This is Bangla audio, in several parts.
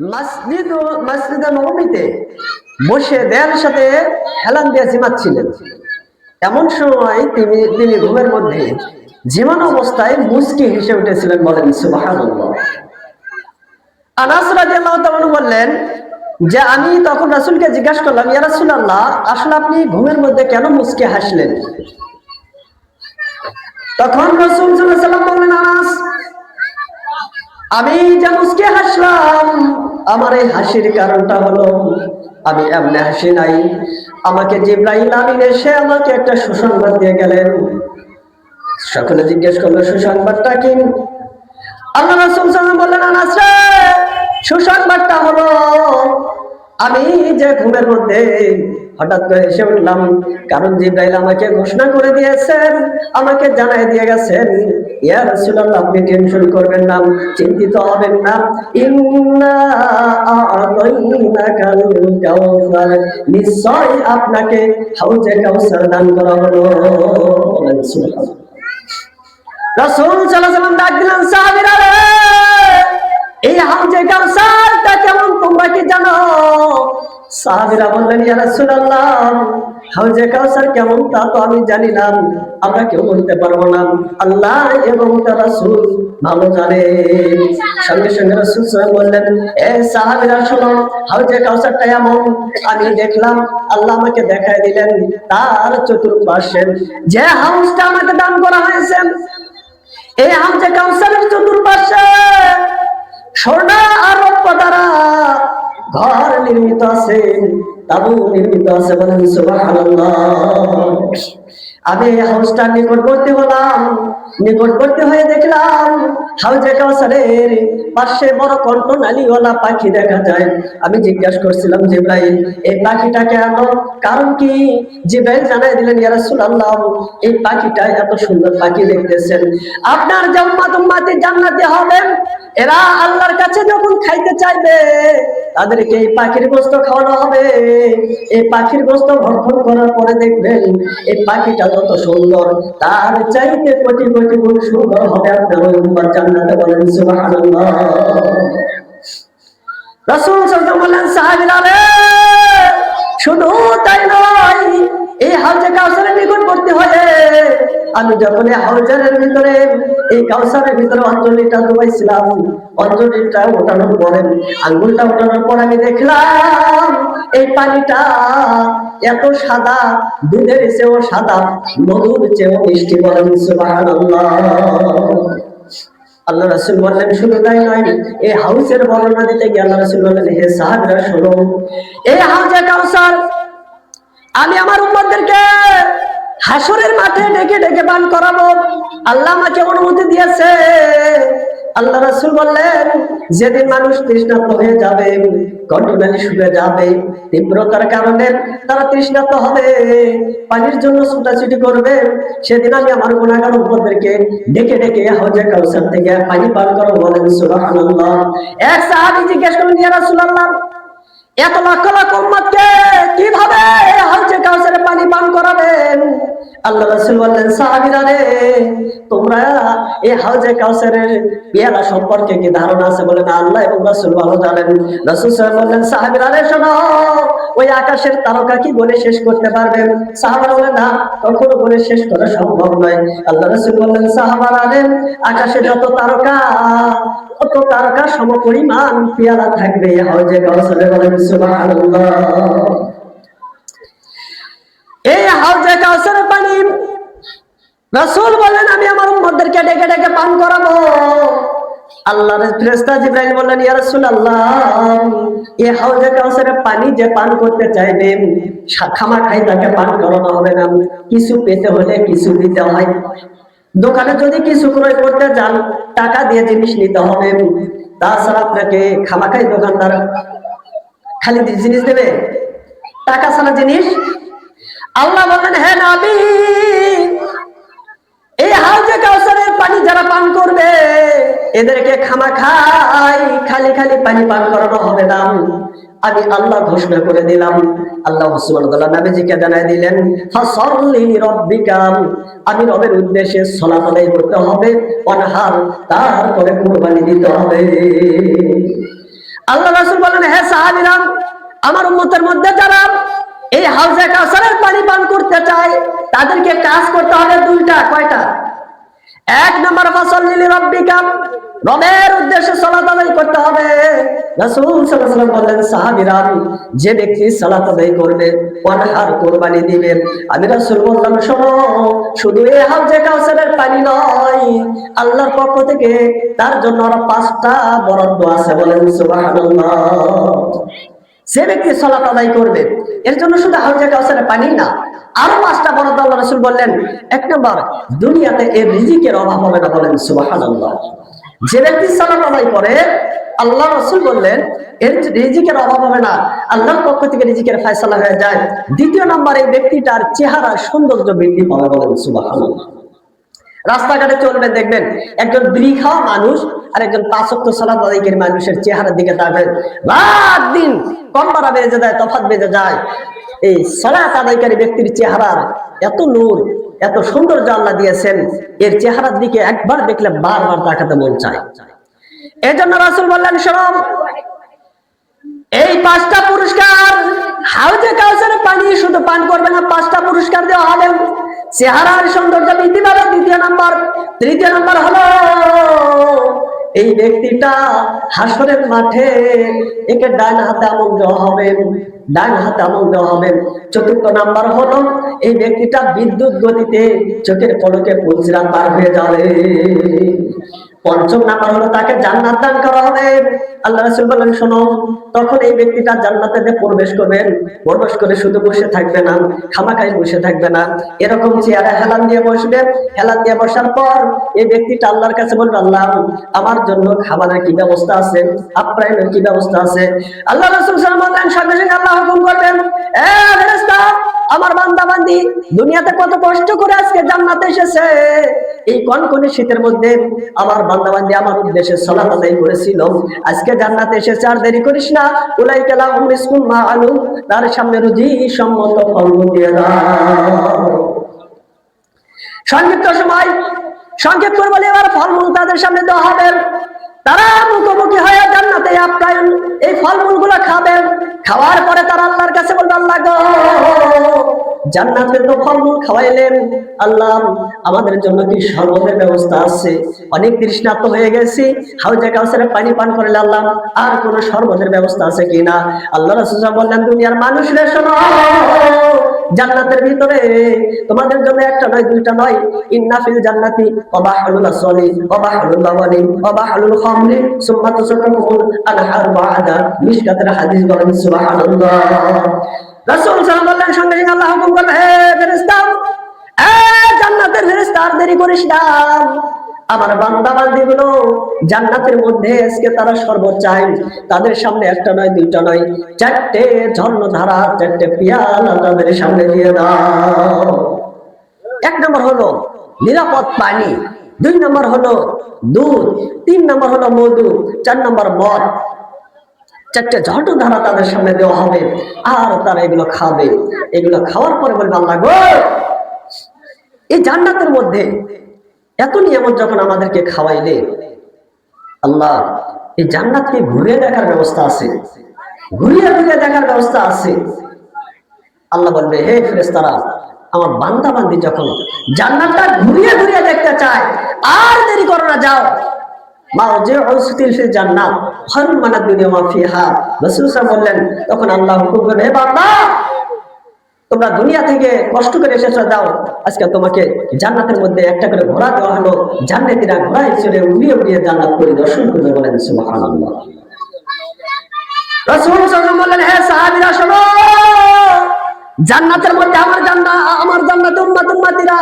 মসজিদ মসজিদে নবমীতে বসে সাথে হেলান দিয়ে জিমাচ্ছিলেন এমন সময় তিনি তিনি ঘুমের মধ্যে জীবন অবস্থায় হেসে উঠেছিলেন বলেন আনাস বললেন, যে আমি তখন রাসূলকে জিজ্ঞাসা করলাম, ইয়া রাসূলুল্লাহ, আসলে আপনি ঘুমের মধ্যে কেন মুস্কি হাসলেন? তখন রাসূল বললেন, আনাস আমি যে মুস্কি হাসলাম, আমার এই হাসির কারণটা হলো, আমি এমনি হাসি নাই। আমাকে জিব্রাইল আমিন এসে আমাকে একটা সুসংবাদ দিয়ে গেলেন। সকলে জিজ্ঞেস করল, সুসংবাদটা কি? আল্লাহ রাসূল সাল্লাল্লাহু বললেন সুসংবাদটা হলো, আমি যে ঘুমের মধ্যে হঠাৎ করে এসে উঠলাম। কারণ জিব্রাইল আমাকে ঘোষণা করে দিয়েছেন, আমাকে জানাই দিয়ে গেছেন, ইয়া রাসূলুল্লাহ, আপনি টেনশন করবেন না, চিন্তিত হবেন না। ইন্না আ'তাইনাকাল কাউসার নিশ্চয় আপনাকে হাউজে কাউসার দান করা হলো। রাসূল সাল্লাল্লাহু আলাইহি ওয়াসাল্লাম ডাক দিলেন, সাহাবীরা এই হাউজে কাউসারটা কেমন তোমরা কি জানো? সাহাবীরা বললেন, ইয়া রাসূলুল্লাহ হাউজে কাউসার কেমন তা তো আমি জানি না। আমরা কেউ বলতে পারব না। আল্লাহ এবং তার রাসূল ভালো জানে। সঙ্গে সঙ্গে রাসূল সাল্লাল্লাহু বললেন, এ সাহাবীরা, শোনো হাউজে কাউসারটা এমন, আমি দেখলাম, আল্লাহ আমাকে দেখায় দিলেন তার চতুর্পাশে। যে হাউসটা আমাকে দান করা হয়েছে এই হাউজে কাউসারের চতুর্পাশে। নিকটবর্তী হয়ে দেখলাম পাশে বড় পাখি দেখা যায়। আমি জিজ্ঞাসা করছিলাম, জিব্রাইল, এই পাখিটা কেন কারণ কি? জিব্রাইল জানাই দিলেন, ইয়া রাসূলুল্লাহ, এই পাখিটা এত সুন্দর পাখি দেখতেছেন। আপনার উম্মাতি জান্নাতে হবেন এরা আল্লাহর কাছে যখন খাইতে চাইবে, তাদেরকে এই পাখির গোস্ত খাওয়ানো হবে। এই পাখির গোস্ত ভক্ষণ করার পরে দেখবেন, এই পাখিটা যত সুন্দর, তার চাইতে কোটি কোটি গুণ সুন্দর হবে। আপনার ওই উম্মার জান্নাতে বলেন, সুবহানাল্লাহ। রাসূল সাল্লাল্লাহু আলাইহি সাহাবীরা শুধু তাই নয়, এই হাউজে কাউসারের নিকটবর্তী হয়ে আমি যখন এই হাউজের ভিতরে, এই কাউসারের ভিতরে অঞ্জলিটা ডুবাইছিলাম, অঞ্জলিটা ওঠানোর পরে, আঙ্গুলটা ওঠানোর পর আমি দেখলাম, এই পানিটা এত সাদা, দুধের চেয়েও সাদা, মধুর চেয়েও মিষ্টি বলেন আল্লাহ রাসুল বললেন, শুধু তাই নয়, এই হাউসের বর্ণনা দিতে গিয়ে আল্লাহ রাসুল বললেন, হে সাহাবরা, শোনো, এই হাউজে কাউসার, আমি আমার উম্মতদেরকে হাসরের মাঠে ডেকে ডেকে পান করাবো। আল্লাহ আমাকে অনুমতি দিয়েছে। আল্লাহ রাসুল বললেন, যেদিন মানুষ তৃষ্ণার্ত হয়ে যাবে কণ্ঠনালী শুয়ে যাবে তীব্রতার কারণে তারা তৃষ্ণার্ত হবে, পানির জন্য ছুটাছুটি করবে, সেদিন আমি আমার গুণাগার উপদেরকে ডেকে ডেকে হাউজে কাউসার থেকে পানি পান করো বলেন সুবহানাল্লাহ। এক সাহাবী জিজ্ঞেস করলেন, ইয়া রাসূলুল্লাহ এত লক্ষ লক্ষ উম্মতকে কীভাবে হাউজে কাউসারে পানি পান করাবেন? আল্লাহ রাসূল বললেন, সাহাবীরা রে, তোমরা এই হাউজে কাউসারের পেয়ালা সম্পর্কে কি ধারণা আছে? বলেন, আল্লাহ এবং রাসূল ভালো জানেন। রাসূল সাহেব বললেন, সাহাবীরা রে, শোনো, ওই আকাশের তারকা কি বলে শেষ করতে পারবেন? সাহাবারা বলেন না, কখনো বলে শেষ করা সম্ভব নয়। আল্লাহ রাসূল বললেন, সাহাবারা রে, আকাশে যত তারকা অত তারকা সমপরিমাণ পেয়ালা থাকবে হাউজে কাউসারে বলেন এই হাউজে পানি। বলেন, আমি আমার ডেকে ডেকে পান করাবো। আল্লাহর বললেন, ইয়া হাউজে কাউসারের পানি, যে পান করতে চাইবে খামা খাই তাকে পান করানো হবে না। কিছু পেতে হলে কিছু দিতে হয়। দোকানে যদি কিছু ক্রয় করতে যান, টাকা দিয়ে জিনিস নিতে হবে। তাছাড়া আপনাকে খামাখাই দোকানদার খালি জিনিস দেবে? টাকা ছাড়া জিনিস? আল্লাহ বলেন হ্যাঁ নবী, এই হাউজে কাউসারের পানি যারা পান করবে, এদেরকে খামা খাই খালি খালি পানি পান করানো হবে না। আমি আল্লাহ ঘোষণা করে দিলাম। আল্লাহ সুবহানাহু জানাই দিলেন আমি রবের উদ্দেশ্যে সালাত আদায় করতে হবে, অনহার তারপরে কুরবানি দিতে হবে। আল্লাহ রাসুল বলেন, হে সাহাবিরাম আমার উন্মতের মধ্যে যারা এই হাউজে কাউসারের পানি পান করতে চায়, তাদেরকে কাজ করতে হবে দুইটা, কয়টা? এক নম্বর ফসল নিলি রব্বিকা। রবের উদ্দেশ্যে সালাত আদায় করতে হবে। রাসূল সাল্লাল্লাহু আলাইহি বললেন, সাহাবীরা, যে ব্যক্তি সালাত আদায় করবে ওয়ানহার কুরবানি দিবে আমি রাসূল বললাম, শোনো, শুধু এই হাউজে কাউসারের পানি নয়, আল্লাহর পক্ষ থেকে তার জন্য আরও পাঁচটা বরাদ্দ আছে। বলেন, সুবহানাল্লাহ। সে ব্যক্তি সালাত আদায় করবে। এর জন্য শুধু হাউজে কাউসারের পানি না, আরও পাঁচটা বরাদ্দ আল্লাহ রাসূল বললেন, এক নম্বর, দুনিয়াতে এর রিজিকের অভাব হবে না বলেন সুবহানাল্লাহ। যে ব্যক্তি সালাত আদায় করে, আল্লাহ রসুল বললেন, এর রিজিকের অভাব হবে না, আল্লাহর পক্ষ থেকে রিজিকের ফয়সালা হয়ে যায়। দ্বিতীয় নম্বর, এই ব্যক্তিটার চেহারা সৌন্দর্য বৃদ্ধি পাবে বলেন সুবহানাল্লাহ। রাস্তাঘাটে চলবে দেখবেন একজন বৃখা মানুষ আর একজন পাঁচক্ত সালাদ আদায়কারী মানুষের চেহারার দিকে তাকাবেন রাত দিন কম্পারা বেজে যায়, তফাৎ বেজে যায়। এই সালাত আদায়কারী ব্যক্তির চেহারার এত নূর, এত সৌন্দর্য আল্লাহ দিয়েছেন, এর চেহারার দিকে একবার দেখলে বারবার তাকাতে মন চায়। এই জন্য রাসুল বললেন শরম এই পাঁচটা পুরস্কার পানি শুধু পান করবে না, পাঁচটা পুরস্কার দেওয়া হবে। চেহারার সৌন্দর্য বৃদ্ধি পাবে। দ্বিতীয় নম্বর, তৃতীয় নম্বর হলো, এই ব্যক্তিটা হাসরের মাঠে একে ডান হাতে আমল দেওয়া হবে, ডান হাতে আমল দেওয়া হবে। চতুর্থ নাম্বার হলো, এই ব্যক্তিটা বিদ্যুৎ গতিতে চোখের পলকে পুলসিরাত পার হয়ে যাবে। পঞ্চম নাম্বার হলো তাকে জান্নাত দান করা হবে। আল্লাহ রাসূল বলেন, শোনো, তখন এই ব্যক্তিটা জান্নাতে প্রবেশ করবেন প্রবেশ করে শুধু বসে থাকবে না খামাখাই বসে থাকবে না। এরকম চেয়ারে হেলান দিয়ে বসবে। হেলান দিয়ে বসার পর এই ব্যক্তিটা আল্লাহর কাছে বলবে, আল্লাহ, আমার জন্য খাবারের কি ব্যবস্থা আছে? আপ্যায়নের কি ব্যবস্থা আছে? আল্লাহ রাসূল সাল্লাল্লাহু আলাইহি ওয়াসাল্লাম সঙ্গে সঙ্গে আল্লাহ হুকুম করবেন, এ ফেরেশতা আমার বান্দা বান্দি দুনিয়াতে কত কষ্ট করে আজকে জান্নাতে এসেছে। এই কনকনে শীতের মধ্যে আমার বান্দা বান্দি আমার উদ্দেশ্যে সালাত আদায় করেছিল। আজকে জান্নাতে এসেছে, আর দেরি করিস না। উলাই কালা উমিসকুম মা আলু তার সামনে রুজি সম্মত ফল দিয়ে দাও। সংক্ষিপ্ত সময় সংক্ষেপ করে বলে, এবার ফলমূল তাদের সামনে দেওয়া হবে। তারা মুখোমুখি হয়ে জান্নাতে আপ্যায়ন, এই ফলমূলগুলো খাবেন খাওয়ার পরে তারা আল্লাহর কাছে বলবে, আল্লাহ গো, জান্নাতের তো ফলমূল খাওয়াইলেন। আল্লাহ, আমাদের জন্য কি সর্বদের ব্যবস্থা আছে? অনেক তৃষ্ণার্ত হয়ে গেছি। হাউজে কাউসারে পানি পান করে আল্লাহ, আর কোন সর্বদের ব্যবস্থা আছে কিনা আল্লাহ রাসূল বললেন, দুনিয়ার মানুষরা শোনো জান্নাতের ভিতরে। তোমাদের জন্য একটা নয়, দুইটা নয়। ইন্না ফিল জান্নাতি ওয়াবাহুল আসলি ওয়াবাহুল লাওয়ালি ওয়াবাহুল খামরি সুম্মা তুসাক্কুল আনহার বাদা। মিশকাতের হাদিস বলেন, সুবহানাল্লাহ। রাসূল সাল্লাল্লাহু আলাইহি সঙ্গে আল্লাহ হুকুম করলেন, হে ফেরেশতা এ জান্নাতের ফেরেশতা দেরি করিস না। আমার বান্দা বান্দি গুলো জান্নাতের মধ্যে আজকে তারা সর্বোচ্চায় তাদের সামনে একটা নয়, দুইটা নয়। চারটে ঝর্ণধারা, চারটে পিয়ালা তাদের সামনে দিয়ে দাও। এক নম্বর হলো নিরাপদ পানি। দুই নম্বর হলো দুধ। তিন নম্বর হলো মধু। চার নম্বর মদ। চারটে ঝর্ণধারা তাদের সামনে দেওয়া হবে। আর তারা এগুলো খাবে। এগুলো খাওয়ার পরে বলবে, আল্লাহ গো! এই জান্নাতের মধ্যে এত নিয়ামত যখন আমাদেরকে খাওয়াইলে, আল্লাহ, এই জান্নাতকে ঘুরিয়ে দেখার ব্যবস্থা আছে। ঘুরিয়ে ঘুরিয়ে দেখার ব্যবস্থা আছে। আল্লাহ বলবে, হে ফেরেস্তারা আমার বান্দা বান্দি যখন জান্নাতটা ঘুরিয়ে ঘুরিয়ে দেখতে চায়, আর দেরি করো না, যাও। জান্নাত বললেন, তখন আল্লাহ তোমরা দুনিয়া থেকে কষ্ট করে এসেছ, যাও। আজকে তোমাকে জান্নাতের মধ্যে একটা করে ঘোড়া দেওয়া হলো। জান্নাতিরা ঘোড়া হিসেবে উড়িয়ে উড়িয়ে জান্নাত পরিদর্শন করবে বলেন সুবহানাল্লাহ। জান্নাতের মধ্যে আমার জান্নাত আমার জান্নাতে উম্মাত উম্মাতিরা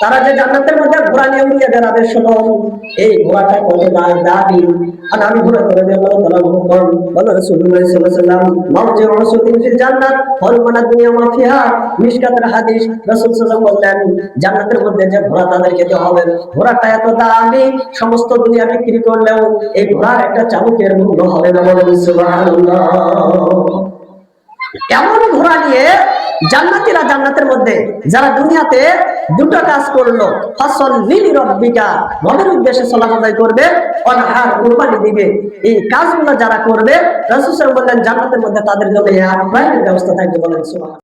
তারা যে জান্নাতের মধ্যে ঘোড়া নিয়ে উড়িয়ে বেড়াবে শোনো, এই ঘোড়াটা কত দা- দাবি আর আমি ঘোড়া করে দেব, তারা ভগবান বলো রাসূলুল্লাহ সাল্লাল্লাহু আলাইহি ওয়াসাল্লাম মাউজে রাসূলিন ফিল জান্নাত, হল মানা দুনিয়া মা ফিহা। মিশকাতের হাদিস রাসূল সাল্লাল্লাহু আলাইহি জান্নাতের মধ্যে যে ঘোড়া তাদেরকে দেওয়া হবে, ঘোড়াটা এত দামি, সমস্ত দুনিয়া বিক্রি করলেও এই ঘোড়ার একটা চাবুকের মূল্য হবে না বলেন, সুবহানাল্লাহ। এমন ঘোড়া নিয়ে জান্নাতিরা জান্নাতের মধ্যে, যারা দুনিয়াতে দুটো কাজ করল, ফসল নীল রব্বিকা মনের উদ্দেশ্যে চলা আদায় করবে, অনাহার কুরবানি দিবে। এই কাজগুলো যারা করবে রসুসের বললেন, জান্নাতের মধ্যে তাদের জন্য ব্যবস্থা থাকবে বলেন সুবহান